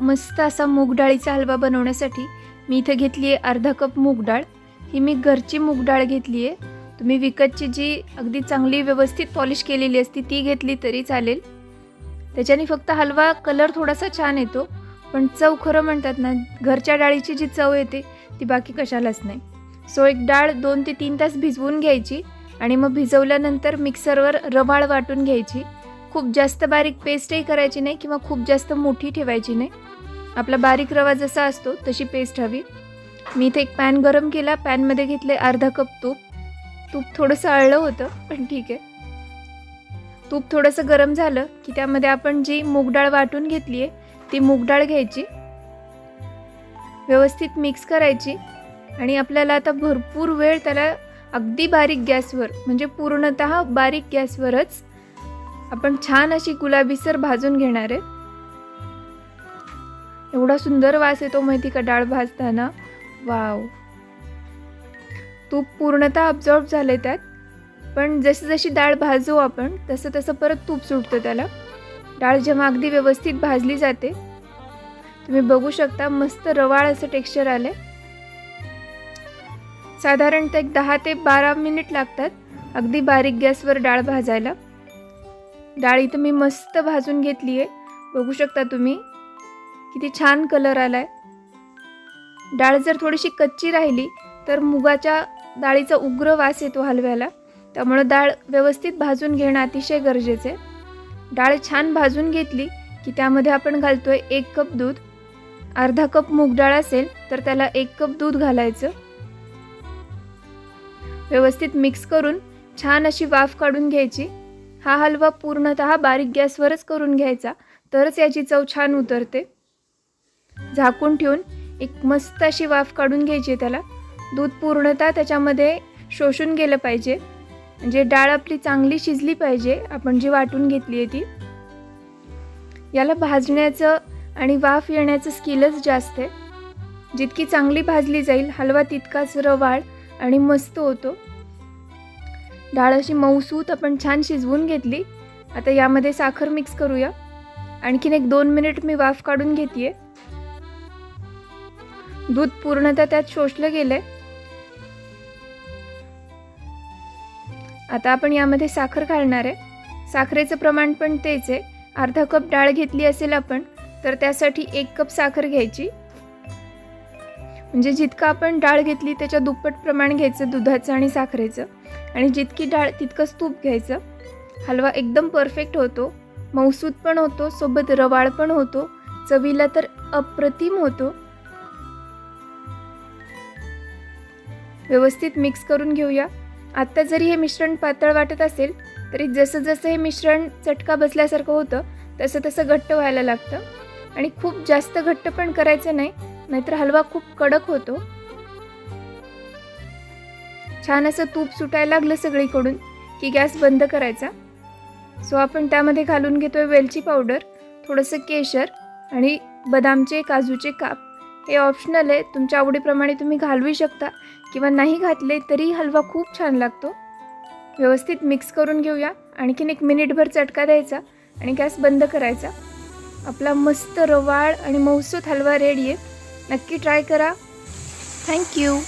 मस्त असा मूग डाळीचा हलवा बनवण्यासाठी मी इथं घेतली आहे अर्धा कप मूग डाळ. ही मी घरची मूग डाळ घेतली आहे तुम्ही विकतची जी अगदी चांगली व्यवस्थित पॉलिश केलेली असती ती घेतली तरी चालेल. त्याच्याने फक्त हलवा कलर थोडासा छान येतो पण चव खरं म्हणतात ना घरच्या डाळीची जी चव येते ती बाकी कशालाच नाही. सो एक डाळ दोन ते तीन तास भिजवून घ्यायची आणि मग भिजवल्यानंतर मिक्सरवर रवाळ वाटून घ्यायची. खूप जास्त बारीक पेस्टही करायची नाही किंवा खूप जास्त मोठी ठेवायची नाही. आपला बारीक रवा जसा असतो तशी पेस्ट हवी. मी इथे एक पॅन गरम केला. पॅनमध्ये घेतले अर्धा कप तूप. तूप थोडंसं आळलं होतं पण ठीक आहे. तूप थोडंसं गरम झालं की त्यामध्ये आपण जी मूग डाळ वाटून घेतली आहे ती मूग डाळ घ्यायची. व्यवस्थित मिक्स करायची आणि आपल्याला आता भरपूर वेळ त्याला अगदी बारीक गॅसवर म्हणजे पूर्णत बारीक गॅसवरच आपण छान अशी गुलाबीसर भाजून घेणार आहे एवढा सुंदर वास येतो माहिती का डाळ भाजताना? वाव. तूप पूर्णतः अब्झॉर्ब झाले त्यात. पण जशी जशी डाळ भाजू आपण तसं तसं परत तूप सुटतं त्याला. डाळ जेव्हा अगदी व्यवस्थित भाजली जाते तुम्ही बघू शकता मस्त रवाळ असं टेक्स्चर आले साधारणतः एक दहा ते बारा मिनिट लागतात अगदी बारीक गॅसवर डाळ भाजायला. डाळ इथं मी मस्त भाजून घेतली आहे. बघू शकता तुम्ही. किती छान कलर आलाय. डाळ जर थोडीशी कच्ची राहिली तर मुगाच्या डाळीचा उग्र वास येतो हलव्याला. त्यामुळं डाळ व्यवस्थित भाजून घेणं अतिशय गरजेचं आहे. डाळ छान भाजून घेतली की त्यामध्ये आपण घालतोय एक कप दूध. अर्धा कप मूग डाळ असेल तर त्याला एक कप दूध घालायचं. व्यवस्थित मिक्स करून छान अशी वाफ काढून घ्यायची. हा हलवा पूर्णतः बारीक गॅसवरच करून घ्यायचा तरच याची चव छान उतरते. झाकून ठेवून एक मस्त अशी वाफ काढून घ्यायची त्याला. दूध पूर्णतः त्याच्यामध्ये शोषून गेलं पाहिजे. म्हणजे डाळ आपली चांगली शिजली पाहिजे आपण जी वाटून घेतली आहे ती. याला भाजण्याचं आणि वाफ येण्याचं स्किलच जास्त आहे. जितकी चांगली भाजली जाईल हलवा तितकाच रवाळ आणि मस्त होतो. डाळ अशी मऊसूत आपण छान शिजवून घेतली. आता यामध्ये साखर मिक्स करूया. आणखीन एक दोन मिनिट मी वाफ काढून घेते दूध पूर्णतः त्यात शोषलं गेलंय. आता आपण यामध्ये साखर घालणार आहे. साखरेचं प्रमाण पण तेच आहे. अर्धा कप डाळ घेतली असेल आपण तर त्यासाठी एक कप साखर घ्यायची. म्हणजे जितकं आपण डाळ घेतली त्याच्या दुप्पट प्रमाण घ्यायचं दुधाचं आणि साखरेचं. आणि जितकी डाळ तितकंच तूप घ्यायचं. हलवा एकदम परफेक्ट होतो. मौसूद पण होतो सोबत रवाळ पण होतो. चवीला तर अप्रतिम होतो. व्यवस्थित मिक्स करून घेऊया. आत्ता जरी हे मिश्रण पातळ वाटत असेल तरी जसं जसं हे मिश्रण चटका बसल्यासारखं होतं तसं तसं घट्ट व्हायला लागतं. आणि खूप जास्त घट्ट पण करायचं नाही नाहीतर हलवा खूप कडक होतो. छान असं तूप सुटायला लागलं सगळीकडून की गॅस बंद करायचा. सो आपण त्यामध्ये घालून घेतोय वेलची पावडर थोडंसं केशर आणि बदामचे काजूचे काप. हे ऑप्शनल आहे. तुमच्या आवडीप्रमाणे तुम्ही घालवू शकता किंवा नाही घातले तरी हलवा खूप छान लागतो. व्यवस्थित मिक्स करून घेऊया. आणखीन एक मिनिटभर चटका द्यायचा आणि गॅस बंद करायचा. आपला मस्त रवाळ आणि मौसूत हलवा रेडी आहे. नक्की ट्राय करा. थँक्यू